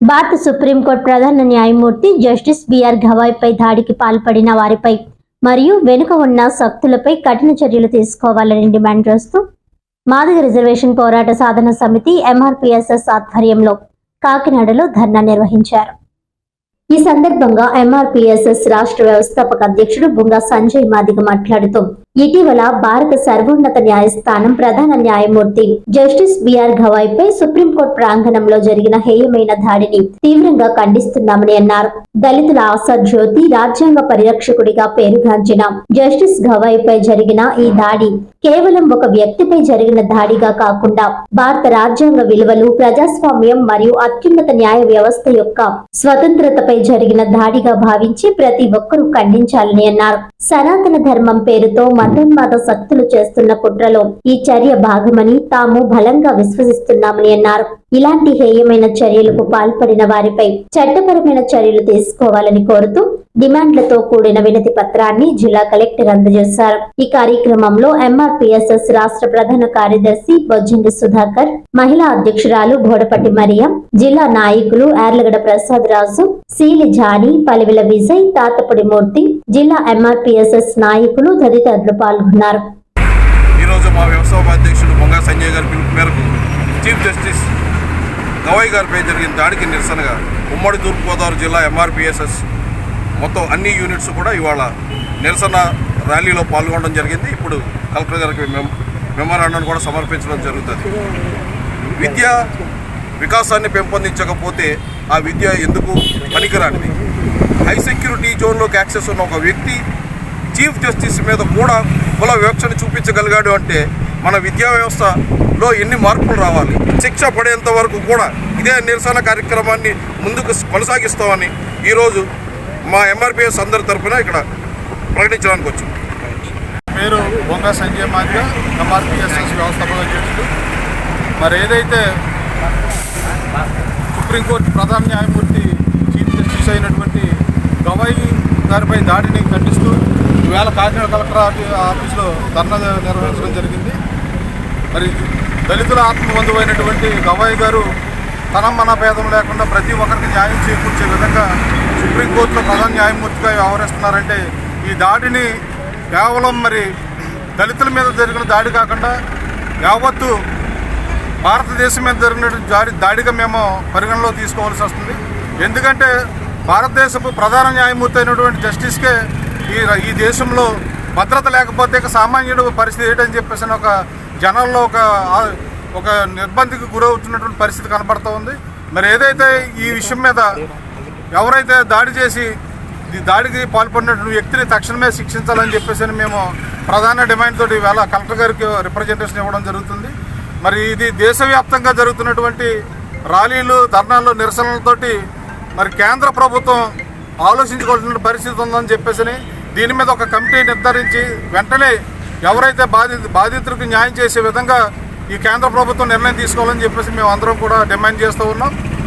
భారత సుప్రీంకోర్టు ప్రధాన న్యాయమూర్తి జస్టిస్ బిఆర్ గవాయ్పై దాడికి పాల్పడిన వారిపై మరియు వెనుక ఉన్న శక్తులపై కఠిన చర్యలు తీసుకోవాలని డిమాండ్ చేస్తూ మాదిగ రిజర్వేషన్ పోరాట సాధన సమితి ఎంఆర్పిఎస్ఎస్ ఆధ్వర్యంలో కాకినాడలో ధర్నా నిర్వహించారు. ఈ సందర్భంగా ఎంఆర్పిఎస్ఎస్ రాష్ట్ర వ్యవస్థాపక అధ్యక్షుడు బుంగా సంజయ్ మాదిగ మాట్లాడుతూ ఇటీవల భారత సర్వోన్నత న్యాయస్థానం ప్రధాన న్యాయమూర్తి justice B R Gavai supreme court ప్రాంగణంలో జరిగిన హేయమైన దాడిని తీవ్రంగా ఖండిస్తున్నామని అన్నారు. దళితుల ఆశా జ్యోతి రాజ్యాంగ పరిరక్షకుడిగా పేరుగాంచిన జస్టిస్ గవాయ్ పై జరిగిన ఈ దాడి కేవలం ఒక వ్యక్తిపై జరిగిన దాడిగా కాకుండా భారత రాజ్యాంగ విలువలు ప్రజాస్వామ్యం మరియు అత్యున్నత న్యాయ వ్యవస్థ యొక్క స్వతంత్రతపై జరిగిన దాడిగా భావించి ప్రతి ఒక్కరూ ఖండించాలని అన్నారు. సనాతన ధర్మం పేరుతో మతోన్మాద శక్తులు చేస్తున్న కుట్రలో ఈ చర్య భాగమని తాము బలంగా విశ్వసిస్తున్నామని అన్నారు. ఇలాంటి హేయమైన చర్యలకు పాల్పడిన వారిపై చట్టపరమైన చర్యలు తీసుకోవాలని కోరుతూ డిమాండ్లతో కూడిన వినతి పత్రాన్ని జిల్లా కలెక్టర్ అందజేశారు. ఈ కార్యక్రమంలో ఎంఆర్పిఎస్ఎస్ రాష్ట్ర ప్రధాన కార్యదర్శి బొజ్జంగి సుధాకర్ మహిళా అధ్యక్షురాలు బోడపట్టి మరియం జిల్లా నాయకులు యార్లగడ ప్రసాద్ రాజు సీలి జాని పలివిల విజయ్ తాతపుడి మూర్తి జిల్లా ఎంఆర్పిఎస్ఎస్ నాయకులు తదితరులు పాల్గొన్నారు. ఈరోజు మా వ్యవసాయ ఉపాధ్యక్షుడు మొంగా సంజయ్ గారి పిలుపు మేరకు చీఫ్ జస్టిస్ గవాయ్ గారిపై జరిగిన దాడికి నిరసనగా ఉమ్మడి తూర్పుగోదావరి జిల్లా ఎంఆర్పిఎస్ఎస్ మొత్తం అన్ని యూనిట్స్ కూడా ఇవాళ నిరసన ర్యాలీలో పాల్గొనడం జరిగింది. ఇప్పుడు కలెక్టర్ గారికి మెమోరాండం కూడా సమర్పించడం జరుగుతుంది. విద్య వికాసాన్ని పెంపొందించకపోతే ఆ విద్య ఎందుకు పనికిరానిది? హై సెక్యూరిటీ జోన్లోకి యాక్సెస్ ఉన్న ఒక వ్యక్తి చీఫ్ జస్టిస్ మీద కూడా కుల వివక్షను చూపించగలిగాడు అంటే మన విద్యా వ్యవస్థలో ఎన్ని మార్పులు రావాలి? శిక్ష పడేంత వరకు కూడా ఇదే నిరసన కార్యక్రమాన్ని ముందుకు కొనసాగిస్తామని ఈరోజు మా ఎంఆర్పిఎస్ అందరి తరఫున ఇక్కడ ప్రకటించడానికి వచ్చాం. పేరు బొంగ సంజయ్ మాదిగ ఎంఆర్పిఎస్ఎస్ వ్యవస్థాపక అధ్యక్షుడు. మరి ఏదైతే సుప్రీంకోర్టు ప్రధాన న్యాయమూర్తి చీఫ్ అయినటువంటి గవాయి గారిపై దాడిని ఖండిస్తూ ఈవేళ కాకినాడ కలెక్టర్ ఆఫీస్లో ధర్నా నిర్వహించడం జరిగింది. మరి దళితుల ఆత్మబంధువైనటువంటి గవాయి గారు తనం మన భేదం లేకుండా ప్రతి ఒక్కరికి న్యాయం చేకూర్చే విధంగా సుప్రీంకోర్టులో ప్రధాన న్యాయమూర్తిగా వ్యవహరిస్తున్నారంటే ఈ దాడిని కేవలం మరి దళితుల మీద జరిగిన దాడి కాకుండా యావత్తు భారతదేశం మీద జరిగిన దాడి దాడిగా మేము పరిగణలో తీసుకోవాల్సి వస్తుంది. ఎందుకంటే భారతదేశపు ప్రధాన న్యాయమూర్తి అయినటువంటి జస్టిస్కే ఈ ఈ దేశంలో భద్రత లేకపోతే సామాన్యుడు పరిస్థితి ఏంటని చెప్పేసి అని ఒక జనాల్లో ఒక ఒక నిర్బంధికి గురవుతున్నటువంటి పరిస్థితి కనబడుతూ ఉంది. మరి ఏదైతే ఈ విషయం మీద ఎవరైతే దాడి చేసి దాడికి పాల్పడినటువంటి వ్యక్తిని తక్షణమే శిక్షించాలని చెప్పేసి అని మేము ప్రధాన డిమాండ్ తోటి ఇవాళ కలెక్టర్ గారికి రిప్రజెంటేషన్ ఇవ్వడం జరుగుతుంది. మరి ఇది దేశవ్యాప్తంగా జరుగుతున్నటువంటి ర్యాలీలు ధర్నాలు నిరసనలతోటి మరి కేంద్ర ప్రభుత్వం ఆలోచించుకోవాల్సిన పరిస్థితి ఉందని చెప్పేసి దీని మీద ఒక కమిటీ నిర్ధారించి వెంటనే ఎవరైతే బాధిత బాధితులకు న్యాయం చేసే విధంగా ఈ కేంద్ర ప్రభుత్వం నిర్ణయం తీసుకోవాలని చెప్పేసి మేము అందరం కూడా డిమాండ్ చేస్తూ ఉన్నాం.